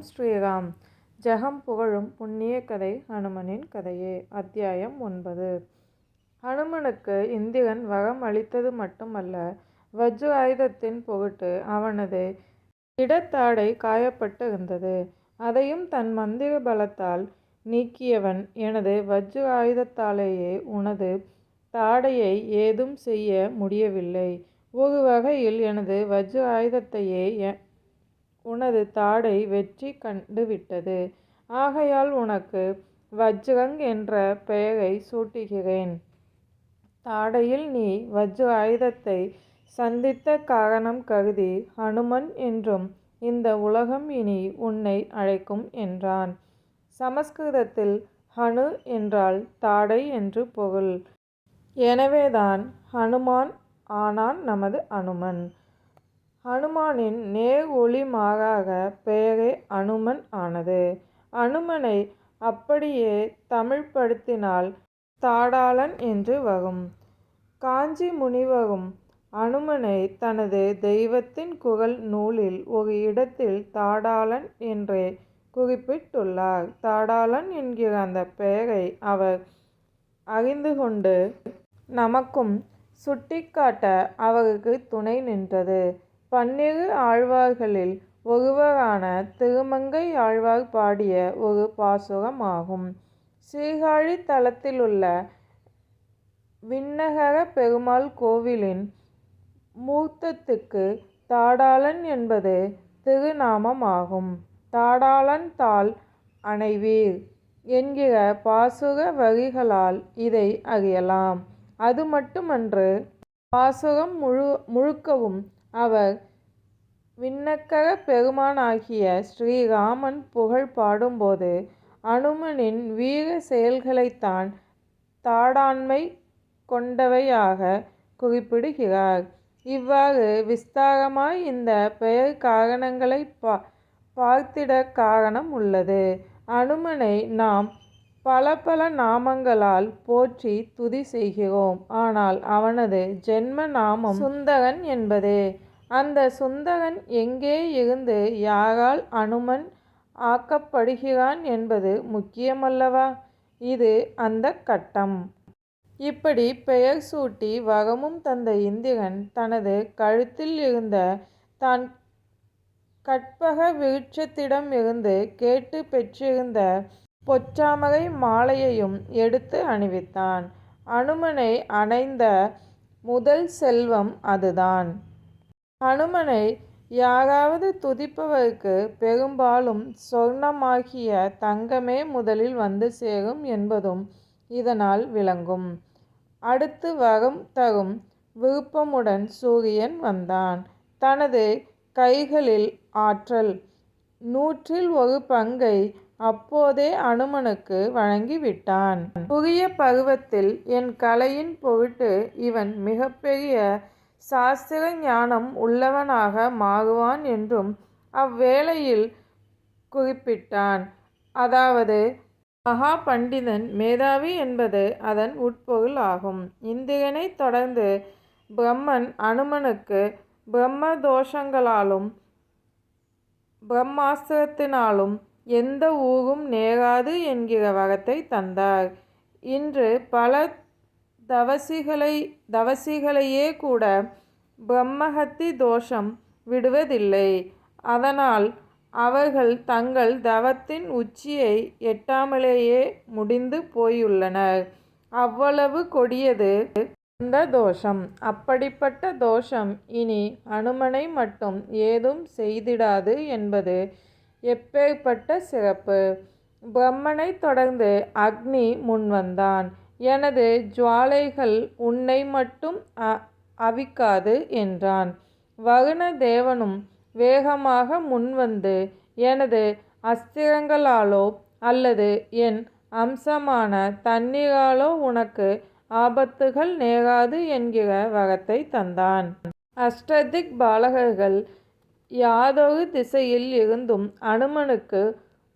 ஓம் ஸ்ரீராம் ஜெகம் புகழும் புண்ணிய கதை ஹனுமனின் கதையே அத்தியாயம் ஒன்பது. ஹனுமனுக்கு இந்திரன் வரம் அளித்தது மட்டுமல்ல வஜ்ர ஆயுதத்தின் பொருட்டு அவனது இடத்தாடை காயப்பட்டு இருந்தது. அதையும் தன் மந்திர பலத்தால் நீக்கியவன் எனது வஜ்ர ஆயுதத்தாலேயே உனது தாடையை ஏதும் செய்ய முடியவில்லை. ஒரு வகையில் எனது வஜ்ர ஆயுதத்தையே உனது தாடை வெற்றி கண்டுவிட்டது. ஆகையால் உனக்கு வஜ்ரங் என்ற பெயரை சூட்டுகிறேன். தாடையில் நீ வஜ்ர ஆயுதத்தை சந்தித்த காரணம் கருதி ஹனுமன் என்றும் இந்த உலகம் இனி உன்னை அழைக்கும் என்றான். சமஸ்கிருதத்தில் ஹனு என்றால் தாடை என்று பொருள். எனவேதான் ஹனுமான் ஆனான் நமது அனுமன். ஹனுமானின் நேர் ஒளி மாறாக பெயரே அனுமன் ஆனது. அனுமனை அப்படியே தமிழ்படுத்தினால் தாடாளன் என்று வரும். காஞ்சி முனிவரும் அனுமனை தனது தெய்வத்தின் குரல் நூலில் ஒரு இடத்தில் தாடாளன் என்றே குறிப்பிட்டுள்ளார். தாடாளன் என்கிற அந்த பெயரை அவர் அறிந்து கொண்டு நமக்கும் சுட்டிக்காட்ட அவருக்கு துணை நின்றது. பன்னிரு ஆழ்வார்களில் ஒருவரான திருமங்கை ஆழ்வார் பாடிய ஒரு பாசுரமாகும். சீர்காழி தலத்திலுள்ள விண்ணகர பெருமாள் கோவிலின் மூர்த்தத்துக்கு தாடாளன் என்பது திருநாமமாகும். தாடாளன் தாள் அணைவீர் என்கிற பாசுர வரிகளால் இதை அறியலாம். அது மட்டுமன்று பாசுரம் முழுக்கவும் அவர் விண்ணக்கரப் பெருமானாகிய ஸ்ரீராமன் புகழ் பாடும்போது அனுமனின் வீர செயல்களைத்தான் தாடாண்மை கொண்டவையாக குறிப்பிடுகிறார். இவ்வாறு விஸ்தாரமாய் இந்த பெயர் காரணங்களை பா பார்த்திட காரணம் உள்ளது. அனுமனை நாம் பல பல நாமங்களால் போற்றி துதி செய்கிறோம். ஆனால் அவனது ஜென்ம நாமம் சுந்தகன் என்பதே. அந்த சுந்தகன் எங்கே இருந்து யாரால் அனுமன் ஆக்கப்படுகிறான் என்பது முக்கியமல்லவா? இது அந்தக் கட்டம். இப்படி பெயர் சூட்டி வகமும் தந்த இந்திரன் தனது கழுத்தில் இருந்த தான் கற்பக விருட்சத்திடமிருந்து கேட்டு பெற்றிருந்த பொற்றாமரை மாலையையும் எடுத்து அணிவித்தான். அனுமனை அணைந்த முதல் செல்வம் அதுதான். அனுமனை யாராவது துதிப்பவருக்கு பெரும்பாலும் சொர்ணமாகிய தங்கமே முதலில் வந்து சேரும் என்பதும் இதனால் விளங்கும். அடுத்து வரம் தரும் விருப்பமுடன் சூரியன் வந்தான். தனது கைகளில் ஆற்றல் நூற்றில் ஒரு பங்கை அப்போதே அனுமனுக்கு வழங்கிவிட்டான். புதிய பருவத்தில் என் கலையின் பொருட்டு இவன் மிகப்பெரிய சாஸ்திர ஞானம் உள்ளவனாக மாறுவான் என்றும் அவ்வேளையில் குறிப்பிட்டான். அதாவது மகா பண்டிதன் மேதாவி என்பது அதன் உட்பொருள் ஆகும். இந்திரனை தொடர்ந்து பிரம்மன் அனுமனுக்கு பிரம்ம தோஷங்களாலும் பிரம்மாஸ்திரத்தினாலும் எந்த ஊறும் நேராது என்கிற வகத்தை தந்தார். இன்று பல தவசிகளை தவசிகளையே கூட பிரம்மஹத்தி தோஷம் விடுவதில்லை. அதனால் அவர்கள் தங்கள் தவத்தின் உச்சியை எட்டாமலேயே முடிந்து போயுள்ளனர். அவ்வளவு கொடியது அந்த தோஷம். அப்படிப்பட்ட தோஷம் இனி அனுமனை மட்டும் ஏதும் செய்திடாது என்பது எப்பேர்ப்பட்ட சிறப்பு! பிரம்மனைத் தொடர்ந்து அக்னி முன்வந்தான். எனது ஜுவாலைகள் உன்னை மட்டும் அவிக்காது என்றான். வருண தேவனும் வேகமாக முன்வந்து எனது அஸ்திரங்களாலோ அல்லது என் அம்சமான தண்ணீராலோ உனக்கு ஆபத்துகள் நேராது என்கிற வரத்தை தந்தான். அஷ்டதிக் பாலகர்கள் யாதொரு திசையில் இருந்தும் அனுமனுக்கு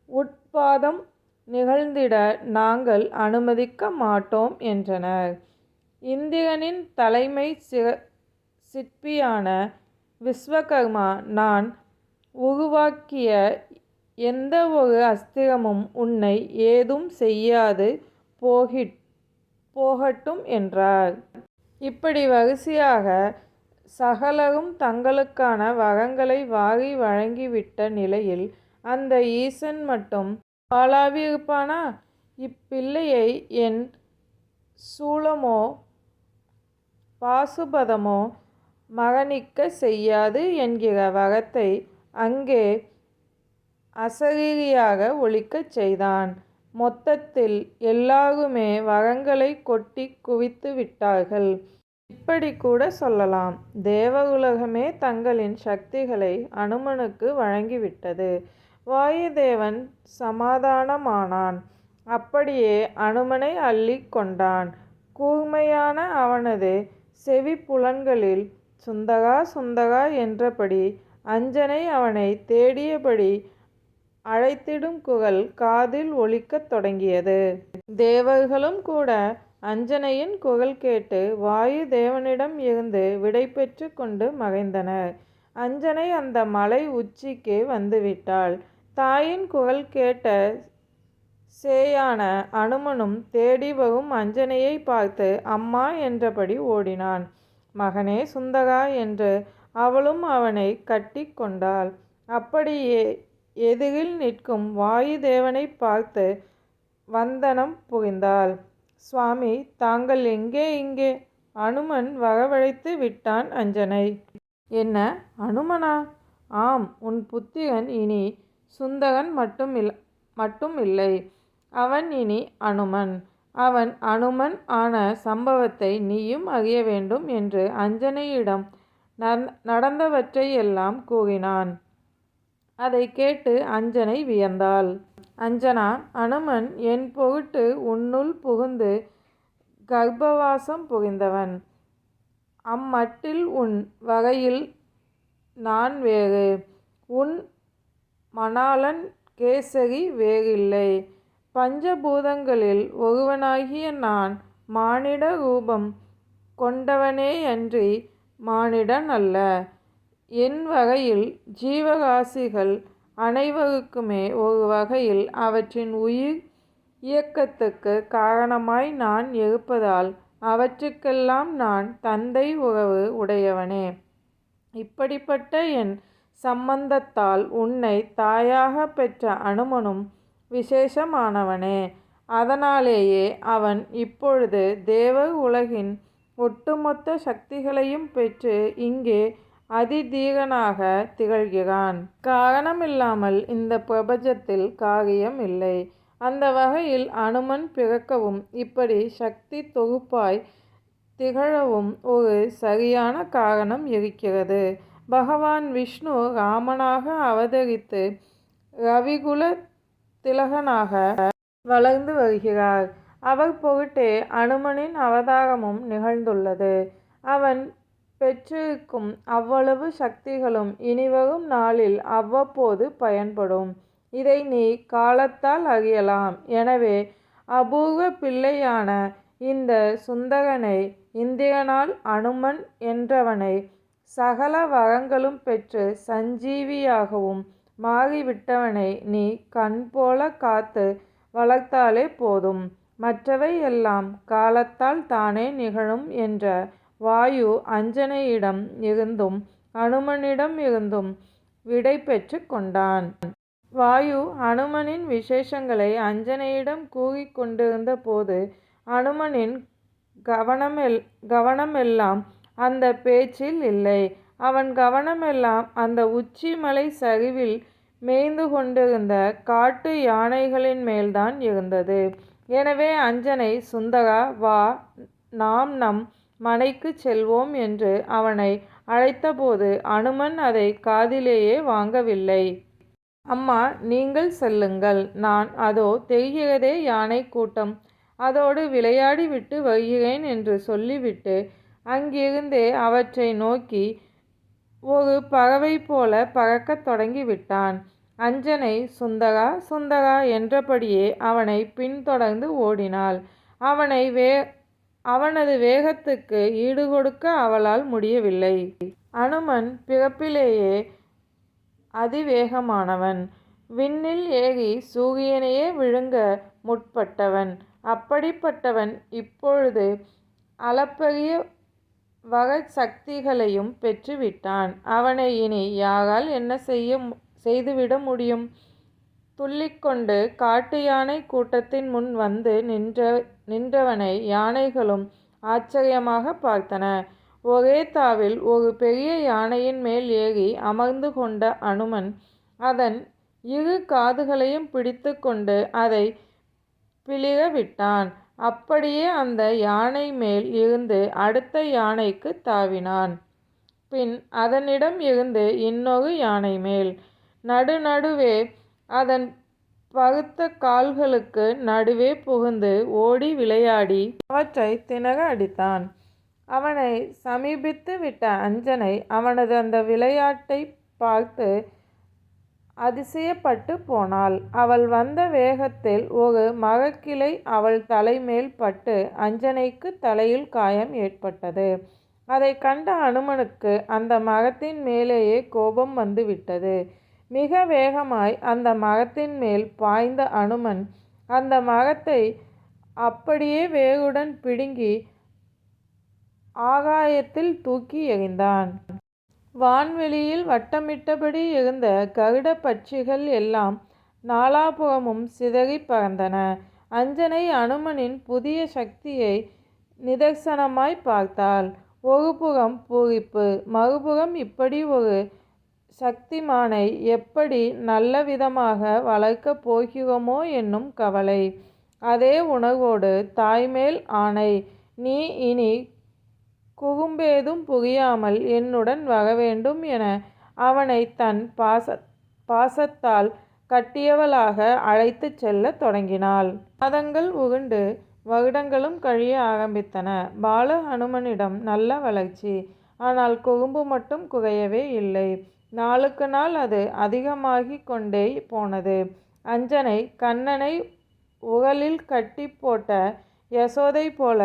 உட்பாதம் நிகழ்ந்திட நாங்கள் அனுமதிக்க மாட்டோம் என்றனர். இந்திரனின் தலைமைச் சிற்பியான விஸ்வகர்மா நான் உருவாக்கிய எந்த ஒரு அஸ்திரமும் உன்னை ஏதும் செய்யாது போகிட் போகட்டும் என்றார். இப்படி வரிசையாக சகலரும் தங்களுக்கான வரங்களை வாரி வழங்கிவிட்ட நிலையில் அந்த ஈசன் மட்டும் வாளாவிருப்பானா? இப்பிள்ளையை என் சூலமோ பாசுபதமோ மரணிக்கச் செய்யாது என்கிற வரத்தை அங்கே அசரீரியாக ஒழிக்கச் செய்தான். மொத்தத்தில் எல்லாருமே வரங்களை கொட்டிக் குவித்து விட்டார்கள். இப்படி கூட சொல்லலாம். உலகமே தங்களின் சக்திகளை அனுமனுக்கு வழங்கிவிட்டது. வாயுதேவன் சமாதானமானான். அப்படியே அனுமனை அள்ளிக் கொண்டான். கூர்மையான அவனது செவிப்புலன்களில் சுந்தகா சுந்தகா என்றபடி அஞ்சனை அவனை தேடியபடி அழைத்திடும் குரல் காதில் ஒலிக்கத் தொடங்கியது. தேவர்களும் கூட அஞ்சனையின் குரல் கேட்டு வாயுதேவனிடம் இருந்து விடை பெற்று கொண்டு மறைந்தனர். அஞ்சனை அந்த மலை உச்சிக்கு வந்துவிட்டாள். தாயின் குரல் கேட்ட சேயான அனுமனும் தேடி வரும் அஞ்சனையைப் பார்த்து அம்மா என்றபடி ஓடினான். மகனே சுந்தகா என்று அவளும் அவனை கட்டி கொண்டாள். அப்படியே எதிரில் நிற்கும் வாயுதேவனைப் பார்த்து வந்தனம் புரிந்தாள். சுவாமி தாங்கள் எங்கே இங்கே? அனுமன் வரவழைத்து விட்டான் அஞ்சனை. என்ன அனுமனா? ஆம் உன் புத்திரன் இனி சுந்தரன் மட்டும் இல்லை. அவன் இனி அனுமன். அவன் அனுமன் ஆன சம்பவத்தை நீயும் அறிய வேண்டும் என்று அஞ்சனையிடம் நடந்தவற்றையெல்லாம் கூறினான். அதைக் கேட்டு அஞ்சனை வியந்தாள். அஞ்சனா அனுமன் என் பொருட்டு உன்னுள் புகுந்து கர்ப்பவாசம் புரிந்தவன். அம்மட்டில் உன் வகையில் நான் வேறு. உன் மணாளன் கேசரி வேறில்லை. பஞ்சபூதங்களில் ஒருவனாகிய நான் மானிட ரூபம் கொண்டவனேயன்றி மானிடன் அல்ல. என் வகையில் ஜீவராசிகள் அனைவருக்குமே ஒரு வகையில் அவற்றின் உயிர் இயக்கத்துக்குக் காரணமாய் நான் இருப்பதால் அவற்றுக்கெல்லாம் நான் தந்தை உறவு உடையவனே. இப்படிப்பட்ட என் சம்பந்தத்தால் உன்னை தாயாக பெற்ற அனுமனும் விசேஷமானவனே. அதனாலேயே அவன் இப்பொழுது தேவர் உலகின் ஒட்டுமொத்த சக்திகளையும் பெற்று இங்கே அதிதீகனாக திகழ்கிறான். காரணமில்லாமல் இந்த பிரபஞ்சத்தில் காரியம் இல்லை. அந்த வகையில் அனுமன் பிறக்கவும் இப்படி சக்தி தொகுப்பாய் திகழவும் ஒரு சரியான காரணம் இருக்கிறது. பகவான் விஷ்ணு ராமனாக அவதரித்து ரவிகுல திலகனாக வளர்ந்து வருகிறார். அவர் பொருட்டே அனுமனின் அவதாரமும் நிகழ்ந்துள்ளது. அவன் பெற்றிருக்கும் அவ்வளவு சக்திகளும் இனிவரும் நாளில் அவ்வப்போது பயன்படும். இதை நீ காலத்தால் அறியலாம். எனவே அபூர்வ பிள்ளையான இந்த சுந்தரனை இந்திரனால் அனுமன் என்றவனை சகல வரங்களும் பெற்று சஞ்சீவியாகவும் மாறிவிட்டவனை நீ கண் போல காத்து வளர்த்தாலே போதும். மற்றவை எல்லாம் காலத்தால் தானே நிகழும் என்ற வாயு அஞ்சனையிடம் இருந்தும் அனுமனிடம் இருந்தும் விடை பெற்று கொண்டான். வாயு அனுமனின் விசேஷங்களை அஞ்சனையிடம் கூறி கொண்டிருந்த போது அனுமனின் கவனமெல்லாம் அந்த பேச்சில் இல்லை. அவன் கவனமெல்லாம் அந்த உச்சி மலை சரிவில் மேய்ந்து கொண்டிருந்த காட்டு யானைகளின் மேல்தான் இருந்தது. எனவே அஞ்சனை சுந்தரா வா நாம் நம் மனைக்கு செல்வோம் என்று அவனை அழைத்தபோது அனுமன் அதை காதிலேயே வாங்கவில்லை. அம்மா நீங்கள் செல்லுங்கள். நான் அதோ தெரிகிறதே யானை கூட்டம். அதோடு விளையாடிவிட்டு வருகிறேன் என்று சொல்லிவிட்டு அங்கிருந்தே அவற்றை நோக்கி ஒரு பறவை போல பறக்கத் தொடங்கிவிட்டான். அஞ்சனை சுந்தரா சுந்தரா என்றபடியே அவனை பின்தொடர்ந்து ஓடினாள். அவனை வே அவனது வேகத்துக்கு ஈடுகொடுக்க அவளால் முடியவில்லை. அனுமன் பிறப்பிலேயே அதிவேகமானவன். விண்ணில் ஏகி சூரியனையே விழுங்க முற்பட்டவன். அப்படிப்பட்டவன் இப்பொழுது அளப்பரிய வகை சக்திகளையும் பெற்றுவிட்டான். அவனை இனி யாரால் என்ன செய்ய செய்துவிட முடியும்? துள்ளிக்கொண்டு காட்டு யானை கூட்டத்தின் முன் வந்து நின்ற நின்றவனை யானைகளும் ஆச்சரியமாக பார்த்தன. ஒரே தாவில் ஒரு பெரிய யானையின் மேல் ஏறி அமர்ந்து கொண்ட அனுமன் அதன் இரு காதுகளையும் பிடித்துக்கொண்டு அதை பிளிர விட்டான். அப்படியே அந்த யானை மேல் இருந்து அடுத்த யானைக்குத் தாவினான். பின் அதனிடம் இருந்து இன்னொரு யானை மேல். நடுநடுவே அதன் பருத்த கால்களுக்கு நடுவே புகுந்து ஓடி விளையாடி அவற்றை திணற அடித்தான். அவனை சமீபித்து விட்ட அஞ்சனை அவனது அந்த விளையாட்டை பார்த்து அதிசயப்பட்டு போனாள். அவள் வந்த வேகத்தில் ஒரு மரக்கிளை அவள் தலைமேல் பட்டு அஞ்சனைக்கு தலையில் காயம் ஏற்பட்டது. அதைக் கண்ட அனுமனுக்கு அந்த மரத்தின் மேலேயே கோபம் வந்துவிட்டது. மிக வேகமாய் அந்த மரத்தின் மேல் பாய்ந்த அனுமன் அந்த மரத்தை அப்படியே வேருடன் பிடுங்கி ஆகாயத்தில் தூக்கி எறிந்தான். வான்வெளியில் வட்டமிட்டபடி இருந்த கருட பட்சிகள் எல்லாம் நாலாபுறமும் சிதறிப் பறந்தன. அஞ்சனை அனுமனின் புதிய சக்தியை நிதர்சனமாய் பார்த்தாள். ஒரு புறம் பூரிப்பு. மறுபுறம் இப்படி ஒரு சக்திமானை எப்படி நல்லவிதமாக வளர்க்கப் போகிறோமோ என்னும் கவலை. அதே உணர்வோடு தாய்மேல் ஆணை. நீ இனி குறும்பேதும் புரியாமல் என்னுடன் வரவேண்டும் என அவனை தன் பாச பாசத்தால் கட்டியவளாக அழைத்துச் செல்லத் தொடங்கினாள். மாதங்கள் உருண்டு வருடங்களும் கழிய ஆரம்பித்தன. பால ஹனுமனிடம் நல்ல வளர்ச்சி. ஆனால் கொழும்பு மட்டும் குறையவே இல்லை. நாளுக்கு நாள் அது அதிகமாகிக் கொண்டே போனது. அஞ்சனை கண்ணனை உகலில் கட்டி போட்ட யசோதை போல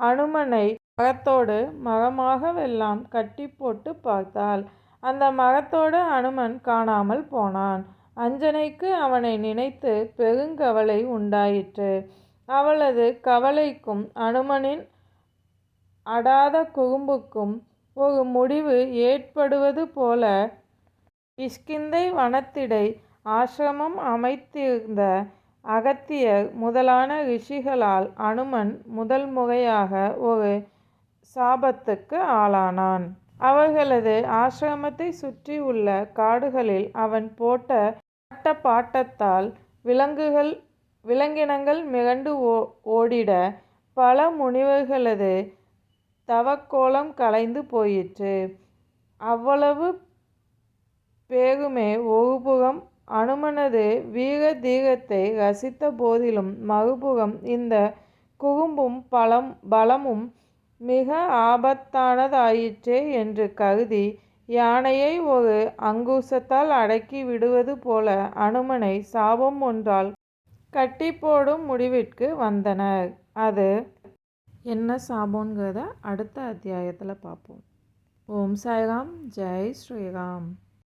அனுமனை மரத்தோடு மரமாகவெல்லாம் கட்டி போட்டு பார்த்தாள். அந்த மகத்தோடு அனுமன் காணாமல் போனான். அஞ்சனைக்கு அவனை நினைத்து பெருங்கவலை உண்டாயிற்று. அவளது கவலைக்கும் அனுமனின் அடாத குறும்புக்கும் ஒரு முடிவு ஏற்படுவது போல கிஷ்கிந்தை வனத்திடை ஆசிரமம் அமைத்திருந்த அகத்தியர் முதலான ரிஷிகளால் அனுமன் முதல் முறையாக ஒரு சாபத்துக்கு ஆளானான். அவர்களது ஆசிரமத்தைச் சுற்றி உள்ள காடுகளில் அவன் போட்ட ஆட்டப்பாட்டத்தால் விலங்கினங்கள் மிரண்டு ஓடிட பல முனிவர்களது தவக்கோலம் கலைந்து போயிற்று. அவ்வளவு பேகுமே ஒருபுறம் அனுமனது வீர தீரத்தை ரசித்த போதிலும் மறுபுறம் குகும்பும் குறும்பும் பலமும் மிக ஆபத்தானதாயிற்றே என்று கருதி யானையை ஒரு அங்குசத்தால் அடக்கி விடுவது போல அனுமனை சாபம் ஒன்றால் கட்டி போடும் முடிவிற்கு வந்தனர். அது என்ன சாபம்ங்கிறத அடுத்த அத்தியாயத்தில் பார்ப்போம். ஓம் சாய்ராம் ஜெய் ஸ்ரீராம்